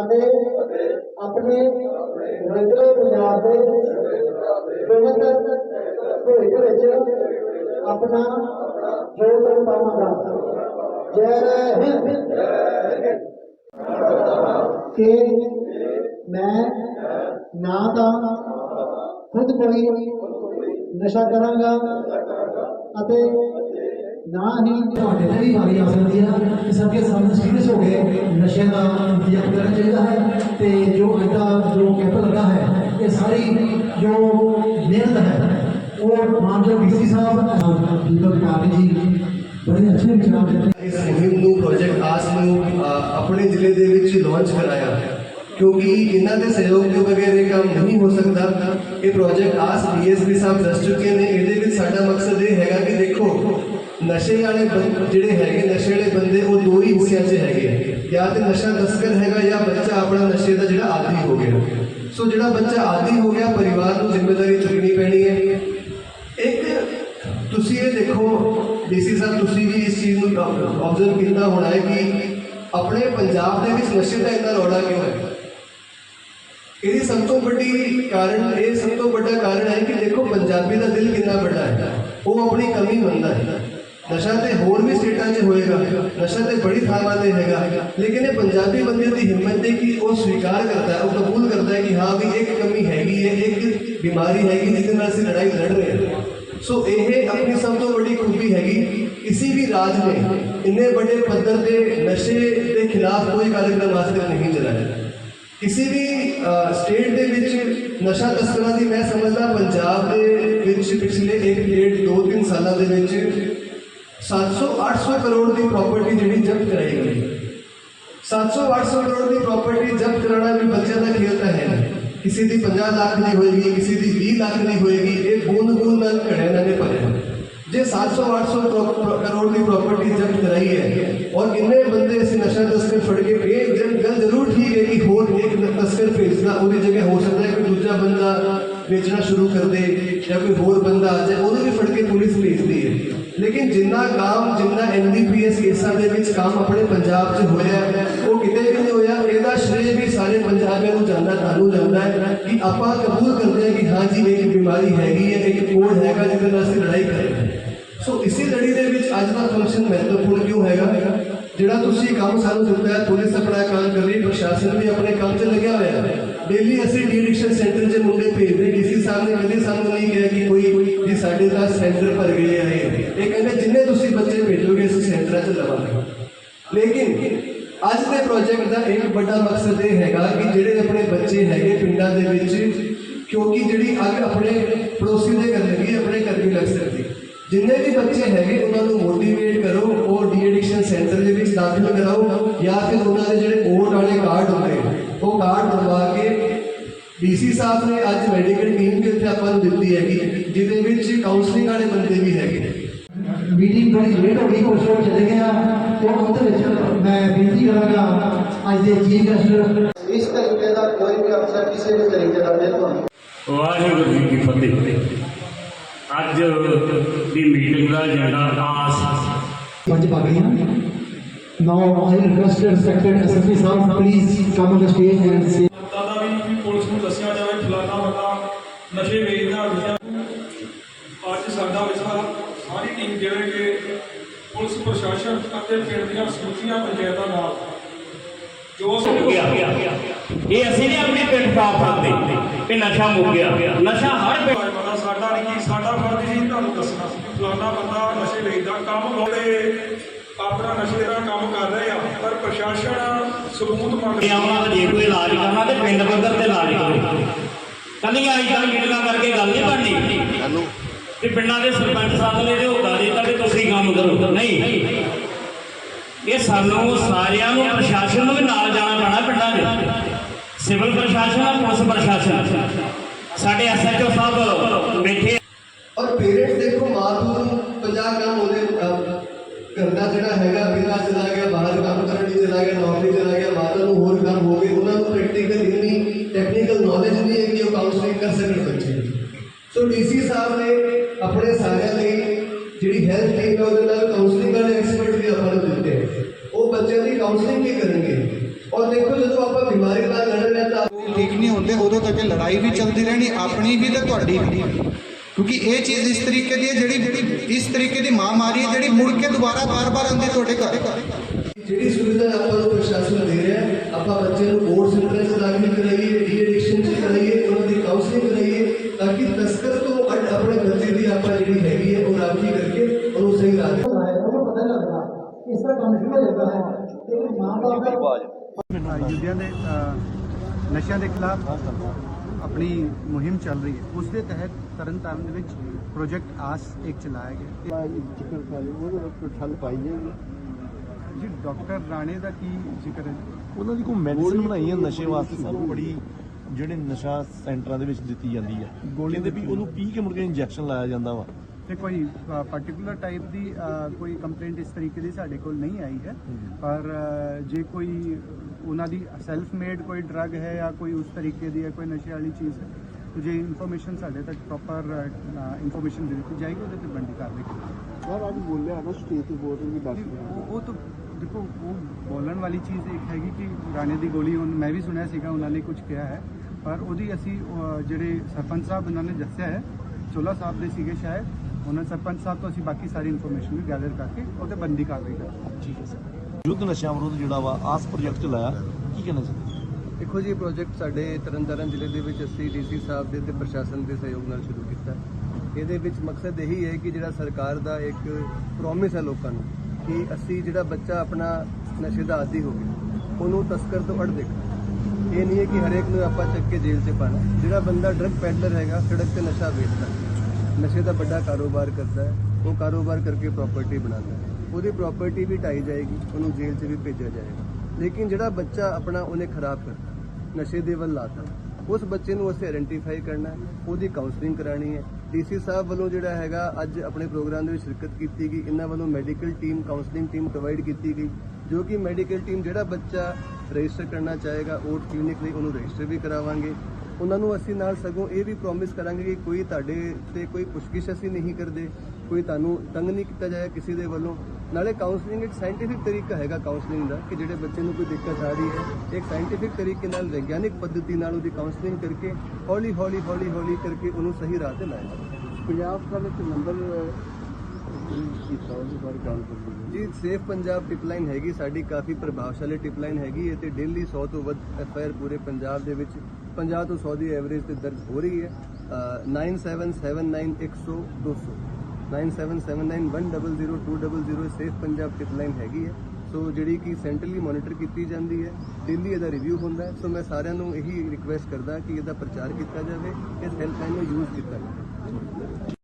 ਅਤੇ ਆਪਣੇ ਰੰਗਲੇ ਪੰਜਾਬ ਦੇ ਬਿਹਤਰ ਭਵਿੱਖ ਵਿੱਚ ਆਪਣਾ ਯੋਗਦਾਨ ਪਾਵਾਂਗਾ। ਜੈ ਹਿੰਦ। ਕਿ ਮੈਂ ਨਾ ਤਾਂ ਖੁਦ ਕੋਈ ਨਸ਼ਾ ਕਰਾਂਗਾ ਅਤੇ ਨਾ ਹੀ ਤੁਹਾਡੇ ਤੇ ਵੀ ਵਾਰੀ ਆ ਸਕਦੀ ਹੈ ਕਿ ਸਭ ਕੇ ਸਾਹਮਣੇ ਸੀਰੀਅਸ ਹੋ ਗਏ ਨਸ਼ੇ ਦਾ ਇੰਤਜ਼ਾਮ ਕਰਨਾ ਚਾਹੀਦਾ ਹੈ ਤੇ ਜੋ ਅੱਜ ਦਾ ਜੋ ਕੈਂਪ ਲੱਗਾ ਹੈ ਇਹ ਸਾਰੀ ਜੋ ਮਿਹਨਤ ਹੈ ਉਹ ਮਾਨਜੋ ਡੀਸੀ ਸਾਹਿਬ ਦੀਪਕ ਕੁਮਾਰ ਜੀ ਬੜੇ ਅੱਛੇ ਵਿਚਾਰ ਦਿੱਤੇ ਇਸ ਮੁਹਿੰਮ ਨੂੰ ਪ੍ਰੋਜੈਕਟ ਆਸ ਨੂੰ ਅ, ਆਪਣੇ ਜ਼ਿਲ੍ਹੇ ਦੇ ਵਿੱਚ ਲਾਂਚ ਕਰਾਇਆ ਕਿਉਂਕਿ ਇਹਨਾਂ ਦੇ ਸਹਿਯੋਗ ਦੇ ਬਗੈਰ ਇਹ ਕੰਮ ਨਹੀਂ ਹੋ ਸਕਦਾ ਇਹ ਪ੍ਰੋਜੈਕਟ ਆਸ ਡੀਐਸਪੀ ਸਾਹਿਬ ਦੱਸ ਚੁੱਕੇ ਨੇ ਇਹਦੇ ਵਿੱਚ ਸਾਡਾ ਮਕਸਦ ਇਹ ਹੈਗਾ ਕਿ ਦੇਖੋ ਨਸ਼ੇ ਵਾਲੇ ਬੰ- ਜਿਹੜੇ ਹੈਗੇ, ਨਸ਼ੇ ਵਾਲੇ ਬੰਦੇ ਉਹ ਦੋ ਹੀ ਹਿੱਸਿਆਂ 'ਚ ਹੈਗੇ ਜਾਂ ਤੇ ਨਸ਼ਾ ਤਸਕਰ ਹੈਗਾ ਜਾਂ ਬੱਚਾ ਆਪਣਾ ਨਸ਼ੇ ਦਾ ਜਿਹੜਾ ਆਦੀ ਹੋ ਗਿਆ। ਸੋ ਜਿਹੜਾ ਬੱਚਾ ਆਦੀ ਹੋ ਗਿਆ, ਪਰਿਵਾਰ ਨੂੰ ਜ਼ਿੰਮੇਵਾਰੀ ਚੁੱਕਣੀ ਪੈਣੀ ਹੈ। ਇੱਕ, ਤੁਸੀਂ ਇਹ ਦੇਖੋ, ਡੀਸੀ ਸਾਹਿਬ, ਤੁਸੀਂ ਵੀ ਇਸ ਚੀਜ਼ ਨੂੰ ਆਬਜ਼ਰਵ ਕੀਤਾ ਹੋਣਾ ਹੈ ਕਿ ਆਪਣੇ ਪੰਜਾਬ ਦੇ ਵਿੱਚ ਨਸ਼ੇ ਦਾ ਇੰਨਾ ਰੌਲਾ ਕਿਉਂ ਹੈ? ਇਹਦੀ ਸਭ ਤੋਂ ਵੱਡੀ ਕਾਰਨ, ਇਹ ਸਭ ਤੋਂ ਵੱਡਾ ਕਾਰਨ ਹੈ ਕਿ ਦੇਖੋ, ਪੰਜਾਬੀ ਦਾ ਦਿਲ ਕਿੰਨਾ ਵੱਡਾ ਹੈ। ਉਹ ਆਪਣੀ ਕਮੀ ਮੰਨਦਾ ਹੈ। ਨਸ਼ਾ ਤੇ ਹੋਰ ਵੀ ਸਟੇਟਾਂ 'ਚ ਹੋਏਗਾ, ਨਸ਼ਾ ਤੇ ਬੜੀ ਥਾਵਾਂ ਤੇ ਹੈਗਾ। ਲੇਕਿਨ ਇਹ ਪੰਜਾਬੀ ਬੰਦੇ ਦੀ ਹਿੰਮਤ ਹੈ ਕਿ ਉਹ ਸਵੀਕਾਰ ਕਰਦਾ ਹੈ, ਉਹ ਕਬੂਲ ਕਰਦਾ ਹੈ ਕਿ ਹਾਂ ਵੀ ਇੱਕ ਕਮੀ ਹੈਗੀ ਹੈ, ਇੱਕ ਬਿਮਾਰੀ ਹੈਗੀ ਜਿਹਦੇ ਨਾਲ ਅਸੀਂ ਲੜਾਈ ਲੜ ਰਹੇ ਹਾਂ। ਸੋ ਇਹ ਆਪਣੀ ਸਭ ਤੋਂ ਵੱਡੀ ਖੂਬੀ ਹੈਗੀ, ਕਿਸੇ ਵੀ ਰਾਜ ਨੇ ਇੰਨੇ ਵੱਡੇ ਪੱਧਰ ਤੇ ਨਸ਼ੇ ਦੇ ਖਿਲਾਫ ਕੋਈ ਕਾਰਜਕ੍ਰਮ ਅੱਜ ਤੱਕ ਨਹੀਂ ਚਲਾਇਆ। ਕਿਸੇ ਵੀ ਸਟੇਟ ਦੇ ਵਿੱਚ ਨਸ਼ਾ ਤਸਕਰਾਂ ਦੀ ਮੈਂ ਸਮਝਦਾ, ਪੰਜਾਬ ਦੇ ਵਿੱਚ ਪਿਛਲੇ 1 ਡੇਢ 2 3 ਸਾਲਾਂ ਦੇ ਵਿੱਚ 700 800 ਕਰੋੜ ਦੀ ਪ੍ਰਾਪਰਟੀ ਜਿਹੜੀ ਜ਼ਬਤ ਕਰਾਈ ਗਈ। 700 800 ਕਰੋੜ ਦੀ ਪ੍ਰਾਪਰਟੀ ਜ਼ਬਤ ਕਰਾਉਣਾ ਵੀ ਬੱਚਿਆਂ ਦਾ ਖੇਲ ਤਾਂ ਹੈ ਕਿਸੇ ਦੀ 50 ਲੱਖ ਦੀ ਹੋਏਗੀ, ਕਿਸੇ ਦੀ 20 ਲੱਖ ਦੀ ਹੋਏਗੀ, ਇਹ ਬੂੰਦ ਬੂੰਦ ਨਾਲ ਘੜੇ ਇਹਨਾਂ ਨੇ ਭਰੇ ਜੇ 700 800 ਕਰੋੜ ਦੀ ਪ੍ਰਾਪਰਟੀ ਜ਼ਬਤ ਕਰਾਈ ਹੈ ਔਰ ਇੰਨੇ ਬੰਦੇ ਅਸੀਂ ਨਸ਼ਾ ਤਸਕਰ ਫੜ ਕੇ ਇਹ ਜ- ਗੱਲ ਜ਼ਰੂਰ ਠੀਕ ਹੈ ਕਿ ਹੋਰ ਇੱਕ ਤਸਕਰ ਭੇਜਦਾ, ਉਹਦੀ ਜਗ੍ਹਾ ਹੋ ਸਕਦਾ ਹੈ ਕਿ ਦੂਜਾ ਬੰਦਾ ਵੇਚਣਾ ਸ਼ੁਰੂ ਕਰ ਦੇ ਜਾਂ ਕੋਈ ਹੋਰ ਬੰਦਾ ਜਿੰਨਾ ਕੰਮ ਜਿੰਨਾ ਐਨਡੀਪੀਐਸ ਕੇਸਾਂ ਦੇ ਵਿੱਚ ਕੰਮ ਆਪਣੇ ਪੰਜਾਬ 'ਚ ਹੋਇਆ ਹੈ, ਉਹ ਕਿਤੇ ਵੀ ਨਹੀਂ ਹੋਇਆ ਇਹਦਾ ਸ਼੍ਰੇਅ ਵੀ ਸਾਰੇ ਪੰਜਾਬੀਆਂ ਨੂੰ ਜਾਂਦਾ ਤੁਹਾਨੂੰ ਜਾਂਦਾ ਹੈ ਕਿ ਆਪਾਂ ਕਬੂਲ ਕਰਦੇ ਹਾਂ ਕਿ ਹਾਂ ਜੀ ਇੱਕ ਬਿਮਾਰੀ ਹੈਗੀ ਹੈ ਇੱਕ ਕੋਡ ਹੈਗਾ ਜਿਹਦੇ ਨਾਲ ਅਸੀਂ ਲੜਾਈ ਕਰ ਰਹੇ ਹਾਂ। ਸੋ ਇਸੇ ਲੜੀ ਦੇ ਵਿੱਚ ਅੱਜ ਦਾ ਫੰਕਸ਼ਨ ਮਹੱਤਵਪੂਰਨ ਕਿਉਂ ਹੈਗਾ? ਜਿਹੜਾ ਤੁਸੀਂ ਕੰਮ ਸਾਨੂੰ ਦਿੱਤਾ ਹੈ ਪੁਲਿਸ ਆਪਣਾ ਕੰਮ ਕਰ ਰਹੀ ਹੈ ਪ੍ਰਸ਼ਾਸਨ ਵੀ ਆਪਣੇ ਕੰਮ 'ਚ ਲੱਗਿਆ ਹੋਇਆ ਹੈ। ਡੇਲੀ ਅਸੀਂ ਡੀ ਐਡਿਕਸ਼ਨ ਸੈਂਟਰ 'ਚ ਮੁੰਡੇ ਭੇਜਦੇ ਡੀਸੀ ਸਾਹਿਬ ਨੇ ਕਦੇ ਸਾਨੂੰ ਨਹੀਂ ਕਿਹਾ ਕਿ ਕੋਈ ਵੀ ਸਾਡੇ ਦਾ ਸੈਂਟਰ ਭਰ ਗਏ ਆ ਇਹ ਇਹ ਕਹਿੰਦੇ ਜਿੰਨੇ ਤੁਸੀਂ ਬੱਚੇ ਭੇਜੋਗੇ ਅਸੀਂ ਸੈਂਟਰਾਂ 'ਚ ਲਵਾਂਗੇ ਲੇਕਿਨ ਅੱਜ ਦੇ ਪ੍ਰੋਜੈਕਟ ਦਾ ਇੱਕ ਵੱਡਾ ਮਕਸਦ ਇਹ ਹੈਗਾ ਕਿ ਜਿਹੜੇ ਆਪਣੇ ਬੱਚੇ ਹੈਗੇ ਪਿੰਡਾਂ ਦੇ ਵਿੱਚ, ਕਿਉਂਕਿ ਜਿਹੜੀ ਅੱਗ ਆਪਣੇ ਪੜੋਸੀ ਦੇ ਘਰ ਲੱਗੀ ਆਪਣੇ ਘਰ ਵੀ ਲੱਗ ਸਕਦੀ ਜਿੰਨੇ ਵੀ ਬੱਚੇ ਹੈਗੇ, ਉਹਨਾਂ ਨੂੰ ਮੋਟੀਵੇਟ ਕਰੋ, ਉਹ ਡੀ ਐਡਿਕਸ਼ਨ ਸੈਂਟਰ ਦੇ ਵਿੱਚ ਦਾਖਲ ਕਰਾਓ, ਜਾਂ ਫਿਰ ਉਹਨਾਂ ਦੇ ਜਿਹੜੇ ਕੋਰਟ ਵਾਲੇ ਕਾਰਡ ਹੁੰਦੇ ਉਹ ਕਾਰਡ ਬਣਵਾ ਕੇ ਡੀਸੀ ਸਾਹਿਬ ਨੇ ਅੱਜ ਮੈਡੀਕਲ ਟੀਮ ਵੀ ਇੱਥੇ ਆਪਾਂ ਨੂੰ ਦਿੱਤੀ ਹੈਗੀ, ਜਿਹਦੇ ਵਿੱਚ ਕਾਉਂਸਲਿੰਗ ਵਾਲੇ ਬੰਦੇ ਵੀ ਹੈਗੇ ਮੀਟਿੰਗ ਬੜੀ ਲੇਟ ਹੋ ਗਈ ਕੁਝ ਲੋਕ ਚਲੇ ਗਏ ਆ ਤੇ ਅੰਤ ਵਿੱਚ ਮੈਂ ਬੇਨਤੀ ਕਰਾਂਗਾ ਅੱਜ ਦੇ ਚੀਫ ਗੈਸਟ ਇਸ ਤਰੀਕੇ ਦਾ ਕੋਈ ਵੀ ਅਫਸਰ ਕਿਸੇ ਵੀ ਤਰੀਕੇ ਦਾ ਮਿਹਰਬਾਨੀ ਵਾਹਿਗੁਰੂ ਜੀ ਕੀ ਫਤਿਹ। ਅੱਜ ਦੀ ਮੀਟਿੰਗ ਦਾ ਏਜੰਡਾ ਆਸ ਪੰਜ ਪਾ ਗਈਆਂ now I request respected SP Sahib please come on the stage and say ਬੰਦਾ ਦਾ ਵੀ ਪੁਲਿਸ ਨੂੰ ਦੱਸਿਆ ਜਾਵੇ ਫਲਾਣਾ ਬੰਦਾ ਨਸ਼ੇ ਵੇਚਦਾ ਹੁੰਦਾ ਅੱਜ ਸਾਡਾ ਵਿਚਾਰ ਸਾਰੀ ਟੀਮ ਜਿਵੇਂ ਕਿ ਪੁਲਿਸ ਪ੍ਰਸ਼ਾਸਨ ਅਤੇ ਪਿੰਡ ਦੀਆਂ ਸਮੁੱਚੀਆਂ ਪੰਚਾਇਤਾਂ ਨਾਲ। ਜੋ ਮੁੱਕ ਗਿਆ ਇਹ ਅਸੀਂ ਨਹੀਂ ਆਪਣੇ ਪਿੰਡ ਸਾਫ਼ ਕਰਦੇ ਕਿ ਨਸ਼ਾ ਮੁੱਕ ਗਿਆ। ਨਸ਼ਾ ਹਰ ਪਿੰਡ ਪਤਾ ਸਾਡਾ ਨਹੀਂ ਕੀ ਸਾਡਾ ਫਰਜ਼ ਸੀ ਤੁਹਾਨੂੰ ਦੱਸਣਾ ਫਲਾਣਾ ਬੰਦਾ ਨਸ਼ੇ ਵੇਚਦਾ ਕੰਮ ਬੋਲੇ ਆਪਣਾ ਨਸ਼ੇ ਦਾ ਕੰਮ ਕਰ ਰਹੇ ਆ। ਪਰ ਪ੍ਰਸ਼ਾਸਨ ਸਬੂਤ ਮੰਗ ਗਿਆ ਉਹਨਾਂ ਦਾ ਜੇ ਕੋਈ ਇਲਾਜ ਕਰਨਾ ਤੇ ਪਿੰਡ ਪੱਧਰ ਤੇ ਇਲਾਜ ਕਰੋ। ਕੱਲੀਆਂ ਆਈ ਤਾਂ ਮੀਟਿੰਗਾਂ ਕਰਕੇ ਗੱਲ ਨਹੀਂ ਬਣਨੀ। ਕਿ ਪਿੰਡਾਂ ਦੇ ਸਰਪੰਚ ਸਾਹਿਬ ਨੇ ਇਹਦੇ ਹੋਦਾ ਦਿੱਤਾ ਕਿ ਤੁਸੀਂ ਕੰਮ ਕਰੋ। ਨਹੀਂ। ਇਹ ਸਾਨੂੰ ਸਾਰਿਆਂ ਨੂੰ ਪ੍ਰਸ਼ਾਸਨ ਨੂੰ ਵੀ ਨਾਲ ਜਾਣਾ ਪੈਣਾ ਪਿੰਡਾਂ 'ਚ। ਸਿਵਲ ਪ੍ਰਸ਼ਾਸਨ ਪੁਲਿਸ ਪ੍ਰਸ਼ਾਸਨ। ਸਾਡੇ ਐਸਐਚਓ ਸਾਹਿਬ ਬੈਠੇ ਔਰ ਪੇਰੈਂਟਸ ਦੇਖੋ, ਮਾਂ ਨੂੰ 50 ਕੰਮ ਉਹਦੇ ਕਰਦਾ ਜਿਹੜਾ ਹੈਗਾ ਪਿਤਾ ਚਲਾ ਗਿਆ, ਬਾਹਰ ਕੰਮ ਕਰਨ ਲਈ ਚਲਾ ਗਿਆ, ਨੌਕਰੀ ਚਲਾ ਗਿਆ, ਮਾਤਾ ਨੂੰ ਹੋਰ ਕੰਮ ਹੋ ਗਏ, ਉਹਨਾਂ ਨੂੰ ਪ੍ਰੈਕਟੀਕਲ ਇੰਨੀ ਟੈਕਨੀਕਲ ਨੌਲੇਜ ਨਹੀਂ ਹੈ ਕਿ ਉਹ ਕਾਉਂਸਲਿੰਗ ਕਰ ਸਕਣ ਬੱਚੇ ਦੀ। ਸੋ ਡੀਸੀ ਸਾਹਿਬ ਨੇ ਆਪਣੇ ਸਾਰਿਆਂ ਲਈ ਜਿਹੜੀ ਹੈਲਥ ਟੀਮ ਹੈ ਉਹਦੇ ਨਾਲ ਕਾਉਂਸਲਿੰਗ ਵਾਲੇ ਐਕਸਪਰਟ ਵੀ ਆਪਾਂ ਨੂੰ ਦਿੱਤੇ। ਉਹ ਬੱਚਿਆਂ ਦੀ ਕਾਉਂਸਲਿੰਗ ਕੀ ਕਰਨਗੇ। ਔਰ ਦੇਖੋ ਜਦੋਂ ਆਪਾਂ ਬਿਮਾਰੀ ਨਾਲ ਲੜ ਲੜਨ ਲੱਗਾ ਠੀਕ ਨਹੀਂ ਹੁੰਦੇ ਉਦੋਂ ਤੱਕ ਲੜਾਈ ਵੀ ਚੱਲਦੀ ਰਹਿਣੀ ਆਪਣੀ ਵੀ ਤੇ ਤੁਹਾਡੀ ਵੀ। ਕਿਉਂਕਿ ਇਹ ਚੀਜ਼ ਇਸ ਤਰੀਕੇ ਦੀ ਹੈ ਜਿਹੜੀ ਜਿਹੜੀ ਇਸ ਤਰੀਕੇ ਦੀ ਮਹਾਮਾਰੀ ਹੈ ਜਿਹੜੀ ਮੁੜ ਕੇ ਦੁਬਾਰਾ ਬਾਰ-ਬਾਰ ਆਉਂਦੀ ਤੁਹਾਡੇ ਘਰ। ਜਿਹੜੀ ਸੁਵਿਧਾ ਆਪਾਂ ਨੂੰ ਪ੍ਰਸ਼ਾਸਨ ਦੇ ਰਿਹਾ ਆਪਾਂ ਬੱਚੇ ਨੂੰ ਬੋਰਡ ਸੈਂਟਰ ਚ ਦਾਖਲ ਕਰਾਈਏ ਇਸ ਤਰ੍ਹਾਂ ਕੰਮ ਸ਼ੁਰੂ ਹੋ ਜਾਂਦਾ ਹੈ। ਤੇ ਮਾਂ ਬਾਪ ਦਾ ਯੁੱਧਿਆਂ ਦੇ ਅ, ਨਸ਼ਿਆਂ ਦੇ ਖਿਲਾਫ ਆਪਣੀ ਮੁਹਿੰਮ ਚੱਲ ਰਹੀ ਹੈ। ਉਸ ਦੇ ਤਹਿਤ ਤਰਨਤਾਰਨ ਦੇ ਵਿੱਚ ਪ੍ਰੋਜੈਕਟ ਆਸ ਇੱਕ ਚਲਾਇਆ ਗਿਆ। ਜੀ ਡਾਕਟਰ ਰਾਣੇ ਦਾ ਕੀ ਜ਼ਿਕਰ ਹੈ? ਉਹਨਾਂ ਦੀ ਕੋਈ ਮੈਡੀਸਿਨ ਬਣਾਈ ਹੈ ਨਸ਼ੇ ਵਾਸਤੇ ਸਾਨੂੰ ਬੜੀ ਜਿਹੜੇ ਨਸ਼ਾ ਸੈਂਟਰਾਂ ਦੇ ਵਿੱਚ ਦਿੱਤੀ ਜਾਂਦੀ ਹੈ। ਕਹਿੰਦੇ ਵੀ ਉਹਨੂੰ ਪੀ ਕੇ ਮੁੜ ਕੇ ਇੰਜੈਕਸ਼ਨ ਲਾਇਆ ਜਾਂਦਾ ਵਾ। ਤੇ ਕੋਈ ਪਾਰਟਿਕੂਲਰ ਟਾਈਪ ਦੀ ਅ, ਕੋਈ ਕੰਪਲੇਂਟ ਇਸ ਤਰੀਕੇ ਦੀ ਸਾਡੇ ਕੋਲ ਨਹੀਂ ਆਈ ਹੈ। ਪਰ ਅ, ਜੇ ਕੋਈ ਉਹਨਾਂ ਦੀ ਸੈਲਫ ਮੇਡ ਕੋਈ ਡਰਗ ਹੈ ਜਾਂ ਕੋਈ ਉਸ ਤਰੀਕੇ ਦੀ ਹੈ ਕੋਈ ਨਸ਼ੇ ਵਾਲੀ ਚੀਜ਼ ਹੈ ਤਾਂ ਜੇ ਇਨਫੋਰਮੇਸ਼ਨ ਸਾਡੇ ਤੱਕ ਪ੍ਰੋਪਰ ਇਨਫੋਰਮੇਸ਼ਨ ਦੇ ਦਿੱਤੀ ਜਾਏਗੀ ਉਹਦੇ ਤੇ ਬੰਦੀ ਕਾਰਵਾਈ ਕੀਤੀ ਸਰ ਅੱਜ ਬੋਲਿਆ ਨਾ ਸਟੇਜ ਤੇ ਬੋਲ ਵੀ ਜੀ, ਉਹ ਉਹ ਤਾਂ ਦੇਖੋ ਉਹ ਬੋਲਣ ਵਾਲੀ ਚੀਜ਼ ਇੱਕ ਹੈਗੀ ਕਿ ਰਾਣੇ ਦੀ ਗੋਲੀ ਹੁਣ ਮੈਂ ਵੀ ਸੁਣਿਆ ਸੀਗਾ ਉਹਨਾਂ ਨੇ ਕੁਝ ਕਿਹਾ ਹੈ। ਪਰ ਉਹਦੀ ਅਸੀਂ ਅਹ, ਜਿਹੜੇ ਸਰਪੰਚ ਸਾਹਿਬ ਉਹਨਾਂ ਨੇ ਦੱਸਿਆ ਹੈ ਚੋਲਾ ਸਾਹਿਬ ਦੇ ਸੀਗੇ ਸ਼ਾਇਦ ਉਹਨਾਂ ਸਰਪੰਚ ਸਾਹਿਬ ਤੋਂ ਅਸੀਂ ਬਾਕੀ ਸਾਰੀ ਇਨਫੋਰਮੇਸ਼ਨ ਵੀ ਗੈਦਰ ਕਰਕੇ ਉਹਤੇ ਬੰਦੀ ਕਾਰਵਾਈ ਕਰਾਂਗੇ। ਠੀਕ ਹੈ ਸਰ। ਯੁੱਧ ਨਸ਼ਿਆਂ ਵਿਰੁੱਧ ਜਿਹੜਾ ਵਾ ਆਸ ਪ੍ਰੋਜੈਕਟ ਲਾਇਆ। ਕੀ ਕਹਿਣਾ ਚਾਹੁੰਦੇ ਦੇਖੋ ਜੀ ਪ੍ਰੋਜੈਕਟ ਸਾਡੇ ਤਰਨਤਾਰਨ ਜ਼ਿਲ੍ਹੇ ਦੇ ਵਿੱਚ ਅਸੀਂ ਡੀਸੀ ਸਾਹਿਬ ਦੇ ਤੇ ਪ੍ਰਸ਼ਾਸਨ ਦੇ ਸਹਿਯੋਗ ਨਾਲ ਸ਼ੁਰੂ ਕੀਤਾ। ਇਹਦੇ ਵਿੱਚ ਮਕਸਦ ਇਹੀ ਹੈ ਕਿ ਜਿਹੜਾ ਸਰਕਾਰ ਦਾ ਇੱਕ ਪ੍ਰੋਮਿਸ ਹੈ ਲੋਕਾਂ ਨੂੰ ਕਿ ਅਸੀਂ ਜਿਹੜਾ ਬੱਚਾ ਆਪਣਾ ਨਸ਼ੇ ਦਾ ਆਦੀ ਹੋ ਗਿਆ ਉਹਨੂੰ ਤਸਕਰ ਤੋਂ ਅੜ ਦੇਖਣਾ ਇਹ ਨਹੀਂ ਹੈ ਕਿ ਹਰੇਕ ਨੂੰ ਆਪਾਂ ਚੱਕ ਕੇ ਜੇਲ੍ਹ 'ਚ ਪਾਣਾ ਜਿਹੜਾ ਬੰਦਾ ਡਰਗ ਪੈਡਲਰ ਹੈਗਾ ਸੜਕ ਤੇ ਨਸ਼ਾ ਵੇਚਦਾ। ਨਸ਼ੇ ਦਾ ਵੱਡਾ ਕਾਰੋਬਾਰ ਕਰਦਾ ਹੈ, ਉਹ ਕਾਰੋਬਾਰ ਕਰਕੇ ਪ੍ਰਾਪਰਟੀ ਬਣਾਉਂਦਾ ਹੈ। ਉਹਦੀ ਪ੍ਰਾਪਰਟੀ ਵੀ ਢਾਈ ਜਾਏਗੀ, ਉਹਨੂੰ ਜੇਲ੍ਹ 'ਚ ਵੀ ਭੇਜਿਆ ਜਾਏਗਾ। ਲੇਕਿਨ ਜਿਹੜਾ ਬੱਚਾ ਆਪਣਾ ਉਹਨੇ ਖਰਾਬ ਕਰਤਾ, ਨਸ਼ੇ ਦੇ ਵੱਲ ਲਾਤਾ। ਉਸ ਬੱਚੇ ਨੂੰ ਅਸੀਂ ਆਇਡੈਂਟੀਫਾਈ ਕਰਨਾ ਉਹਦੀ ਕਾਉਂਸਲਿੰਗ ਕਰਾਣੀ ਹੈ। ਡੀਸੀ ਸਾਹਿਬ ਵੱਲੋਂ ਜਿਹੜਾ ਹੈਗਾ, ਅੱਜ ਆਪਣੇ ਪ੍ਰੋਗਰਾਮ ਦੇ ਵਿੱਚ ਸ਼ਿਰਕਤ ਕੀਤੀ ਗਈ, ਇਹਨਾਂ ਵੱਲੋਂ medical team counselling team provide ਕੀਤੀ ਗਈ, ਜੋ ਕਿ ਮੈਡੀਕਲ ਟੀਮ ਜਿਹੜਾ ਬੱਚਾ ਰਜਿਸਟਰ ਕਰਨਾ ਚਾਹੇਗਾ ਓਟ ਕਲੀਨਿਕ ਲਈ ਉਹਨੂੰ ਰਜਿਸਟਰ ਵੀ ਕਰਾਵਾਂਗੇ। ਉਹਨਾਂ ਨੂੰ ਅਸੀਂ ਨਾਲ ਸਗੋਂ ਇਹ ਵੀ ਪ੍ਰੋਮਿਸ ਕਰਾਂਗੇ ਕਿ ਕੋਈ ਤੁਹਾਡੇ ਤੇ ਕੋਈ ਪੁੱਛਗਿੱਛ ਅਸੀਂ ਨਹੀਂ ਕਰਦੇ ਕੋਈ ਤੁਹਾਨੂੰ ਤੰਗ ਨਹੀਂ ਕੀਤਾ ਜਾਏ ਕਿਸੇ ਦੇ ਵੱਲੋਂ। ਨਾਲੇ ਕਾਉਂਸਲਿੰਗ ਇੱਕ ਸਾਇੰਟੀਫਿਕ ਤਰੀਕਾ ਹੈਗਾ ਕਾਉਂਸਲਿੰਗ ਦਾ ਕਿ ਜਿਹੜੇ ਬੱਚੇ ਨੂੰ ਕੋਈ ਦਿੱਕਤ ਆ ਰਹੀ ਹੈ ਇੱਕ ਸਾਇੰਟੀਫਿਕ ਤਰੀਕੇ ਨਾਲ ਵਿਗਿਆਨਿਕ ਪੱਧਤੀ ਨਾਲ ਉਹਦੀ ਕਾਉਂਸਲਿੰਗ ਕਰਕੇ ਹੌਲੀ ਹੌਲੀ ਹੌਲੀ ਹੌਲੀ ਕਰਕੇ ਉਹਨੂੰ ਸਹੀ ਰਾਹ ਤੇ ਲਾਇਆ ਪੰਜਾਬ ਦਾ ਇੱਕ ਨੰਬਰ ਜੀ ਸੇਫ ਪੰਜਾਬ ਟਿਪਲਾਈਨ ਹੈਗੀ ਸਾਡੀ ਕਾਫੀ ਪ੍ਰਭਾਵਸ਼ਾਲੀ ਟਿਪਲਾਈਨ ਹੈਗੀ ਹੈ ਤੇ ਡੇਲੀ 100 ਤੋਂ ਵੱਧ ਐਫ ਆਈ ਆਰ ਪੂਰੇ ਪੰਜਾਬ ਦੇ ਵਿੱਚ 50 ਤੋਂ 100 ਦੀ ਐਵਰੇਜ ਤੇ ਦਰਜ ਹੋ ਰਹੀ ਹੈ ਅ, 9779100200 9779100200 ਸੇਫ ਪੰਜਾਬ ਟਿਪਲਾਈਨ ਹੈਗੀ ਹੈ ਸੋ ਜਿਹੜੀ ਕਿ ਸੈਂਟਰਲੀ ਮੋਨੀਟਰ ਕੀਤੀ ਜਾਂਦੀ ਹੈ ਡੇਲੀ ਇਹਦਾ ਰਿਵਿਊ ਹੁੰਦਾ ਹੈ ਸੋ ਮੈਂ ਸਾਰਿਆਂ ਨੂੰ ਇਹੀ ਰਿਕੁਐਸਟ ਕਰਦਾ ਕਿ ਇਹਦਾ ਪ੍ਰਚਾਰ ਕੀਤਾ ਜਾਵੇ ਇਸ ਹੈਲਪਲਾਈਨ ਨੂੰ ਯੂਜ਼ ਕੀਤਾ ਜਾਵੇ